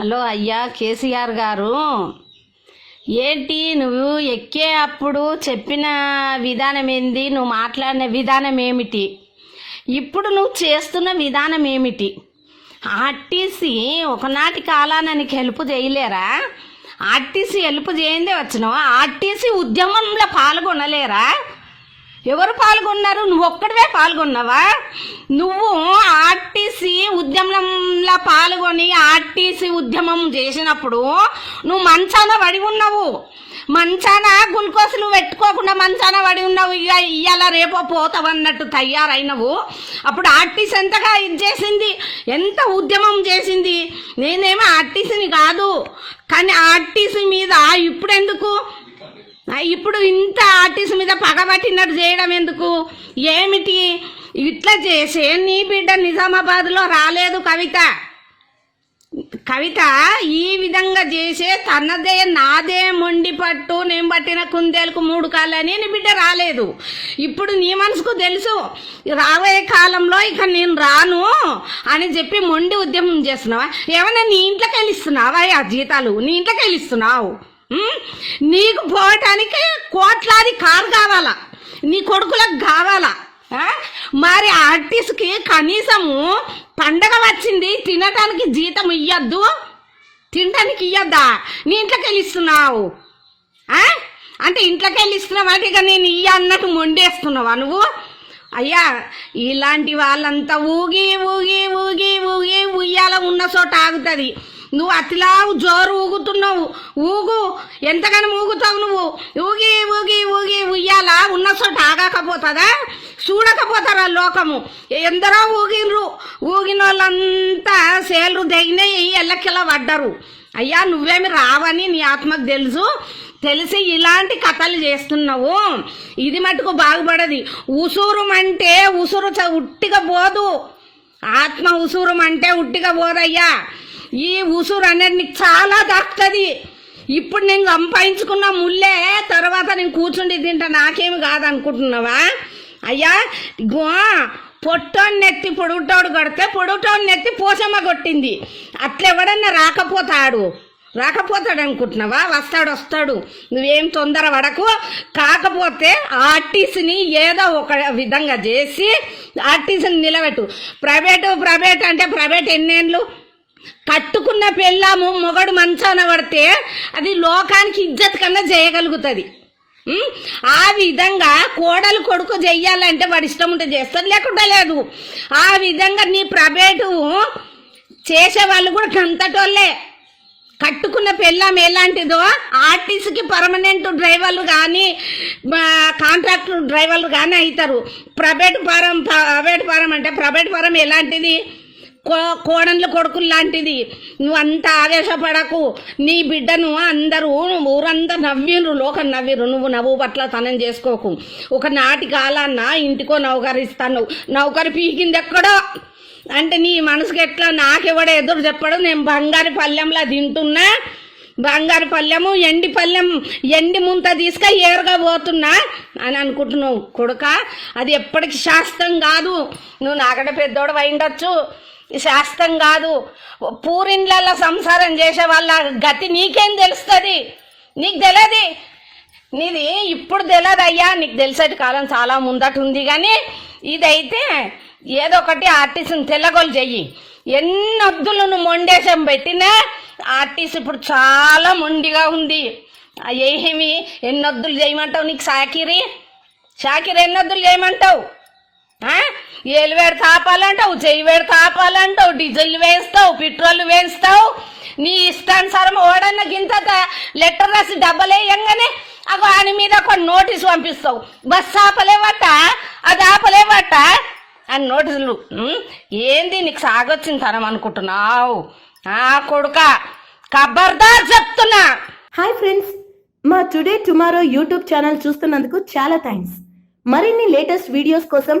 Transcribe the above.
Hello అయ్యా కేసీఆర్ గారు. ఏంటి నువ్వు ఎక్కే అప్పుడు చెప్పిన విధానం ఏంది? నువ్వు మాట్లాడిన విధానం ఏమిటి? ఇప్పుడు నువ్వు చేస్తున్న విధానం ఏమిటి? ఆర్టీసీ ఒకనాటి కాలాన నీకు హెల్ప్ చేయలేరా? ఆర్టీసీ హెల్ప్ చేయందే వచ్చినావు? ఆర్టీసీ ఉద్యమంలో పాల్గొనలేరా? ఎవరు పాల్గొన్నారు? నువ్వు ఒక్కడివే పాల్గొన్నావా? నువ్వు ఆర్టీసీ పాల్గొని ఆర్టీసీ ఉద్యమం చేసినప్పుడు నువ్వు మంచాన పడి ఉన్నావు. మంచాన గుల్కోసులు పెట్టుకోకుండా మంచాన పడి ఉన్నావు. ఇక ఇయ్యాల రేపో పోతావన్నట్టు తయారైనవు. అప్పుడు ఆర్టీసీ ఎంతగా ఇది చేసింది? ఎంత ఉద్యమం చేసింది? నేనేమో ఆర్టీసీని కాదు. కానీ ఆర్టీసీ మీద ఇప్పుడు ఎందుకు ఇప్పుడు ఇంత ఆర్టిస్ట్ మీద పగబట్టినట్టు చేయడం ఎందుకు? ఏమిటి? ఇట్లా చేసే నీ బిడ్డ నిజామాబాద్లో రాలేదు కవిత. కవిత ఈ విధంగా చేసే తనదే నాదే మొండి పట్టు నేను పట్టిన కుందేలకు మూడు కాళ్ళని నీ బిడ్డ రాలేదు. ఇప్పుడు నీ మనసుకు తెలుసు రాబోయే కాలంలో ఇక నేను రాను అని చెప్పి మొండి ఉద్యమం చేస్తున్నావా? ఏమైనా నీ ఇంట్లోకి వెళ్ళిస్తున్నావా ఆ జీతాలు నీ ఇంట్లోకి వెళ్ళిస్తున్నావు? నీకు పోవటానికి కోట్లాది కారు కావాలా? నీ కొడుకులకు కావాలా? మరి ఆర్టిస్ట్కి కనీసము పండగ వచ్చింది తినటానికి జీతం ఇయ్యద్దు? తినడానికి ఇయ్యద్దా? నీ ఇంట్లోకి వెళ్ళిస్తున్నావు అంటే ఇంట్లోకి వెళ్ళిస్తున్నావు అంటే ఇక నేను ఇయ్య అన్నట్టు మొండేస్తున్నావా నువ్వు? అయ్యా ఇలాంటి వాళ్ళంతా ఊగి ఊగి ఊగి ఊగి ఉయ్యాల ఉన్న చోట ఆగుతుంది. నువ్వు అతిలావు జోరు ఊగుతున్నావు. ఊగు ఎంతగానో ఊగుతావు నువ్వు. ఊగి ఊగి ఊగి ఉయ్యాల ఉన్న చోట ఆగకపోతుందా? చూడకపోతారా లోకము? ఎందరో ఊగినరు ఊగిన వాళ్ళంతా సేలు తెగినాయి ఎల్లకిలా పడ్డరు. అయ్యా నువ్వేమి రావని నీ ఆత్మకు తెలుసు. తెలిసి ఇలాంటి కథలు చేస్తున్నావు. ఇది మటుకు బాగుపడది. ఉసూరం అంటే ఉసురు చ- ఉట్టిగా పోదు. ఆత్మ ఉసూరం అంటే ఉట్టిగా పోదయ్యా. ఈ ఉసురు అనేది నీకు చాలా దాక్తుంది. ఇప్పుడు నేను సంపాదించుకున్న ముల్లే తర్వాత నేను కూర్చుండి తింటా నాకేమి కాదనుకుంటున్నావా? అయ్యా గో పొట్టోని నెత్తి పొడుగుటోడు కొడితే పొడుగుటోని నెత్తి పోసమ్మ కొట్టింది. అట్లెవడన్నా రాకపోతాడు. రాకపోతాడు అనుకుంటున్నావా? వస్తాడు వస్తాడు. నువ్వేం తొందర పడకు. కాకపోతే ఆర్టీసీని ఏదో ఒక విధంగా చేసి ఆర్టీసీని నిలబెట్టు. ప్రైవేటు ప్రైవేట్ అంటే ప్రైవేట్ ఎన్నేళ్ళు? కట్టుకున్న పెళ్ళాము మొగడు మంచాన పడితే అది లోకానికి ఇజ్జత్ కన్నా చేయగలుగుతుంది ఆ విధంగా కోడలు కొడుకు చెయ్యాలంటే వాడు ఇష్టం ఉంటే చేస్తారు లేకుండా లేదు. ఆ విధంగా నీ ప్రైవేటు చేసే వాళ్ళు కూడా కంతటోళ్ళే కట్టుకున్న పెళ్ళాం ఎలాంటిదో ఆర్టీసీకి పర్మనెంట్ డ్రైవర్లు కానీ కాంట్రాక్టర్ డ్రైవర్లు కానీ అవుతారు ప్రైవేట్ ఫారం ప్రైవేట్ ఫారం అంటే ప్రైవేట్ ఫారం ఎలాంటిది? కోడన్ల కొడుకులు లాంటిది. నువ్వు అంత ఆవేశపడకు. నీ బిడ్డను అందరూ ఊరంతా నవ్విండ్రు లోకం నవ్విరు నువ్వు నవ్వు పట్ల తనం చేసుకోకు. ఒక నాటి కాలాన్న ఇంటికో నౌకరిస్తాను నౌకరి పీకింది ఎక్కడో? అంటే నీ మనసుకి ఎట్లా? నాకెవడో ఎదురు చెప్పడు. నేను బంగారు పల్లెంలా తింటున్నా? బంగారు పల్లెము ఎండి పల్లెం ఎండి ముంత తీసుక ఏరుగా పోతున్నా? అని అనుకుంటున్నావు. కొడుక అది ఎప్పటికి శాస్త్రం కాదు. నువ్వు నాకంటే పెద్దోడు ఉండొచ్చు. శాస్త్రం కాదు. పూరిండ్లలో సంసారం చేసే వాళ్ళ గతి నీకేం తెలుస్తుంది? నీకు తెలియదు నీది ఇప్పుడు తెలియదు అయ్యా నీకు తెలిసేటి కాలం చాలా ముందట ఉంది కానీ ఇదైతే ఏదో ఒకటి ఆర్టిస్ట్ని తెల్లగోలు చెయ్యి. ఎన్ని అద్దులు నువ్వు మొండేశం పెట్టినా ఆర్టిస్ట్ ఇప్పుడు చాలా మొండిగా ఉంది. ఏమి ఎన్ని వద్దులు చేయమంటావు నీకు షాకిరి? షాకిరి ఎన్ని వద్దులు చేయమంటావు? ఏలు వేడు తాపాలంటావు చెయ్యి వేడు తాపాలంటావు డీజిల్ వేస్తావు పెట్రోల్ వేస్తావు. నీ ఇష్టానుసారం ఓడన్న గింత లెటర్ రాసి డబ్బలేయంగానే అగో ఆయన మీద కొన్ని నోటీసు పంపిస్తావు. బస్ ఆపలేవట? అది ఆపలేవట? అని నోటీసులు ఏంది నీకు సాగొచ్చిన తరం అనుకుంటున్నావు? ఆ కొడుక ఖబర్దార్ చెప్తున్నా. హాయ్ ఫ్రెండ్స్ మా టుడే టుమారో యూట్యూబ్ ఛానల్ చూస్తున్నందుకు చాలా థ్యాంక్స్ మరిన్ని లేటెస్ట్ వీడియోస్ కోసం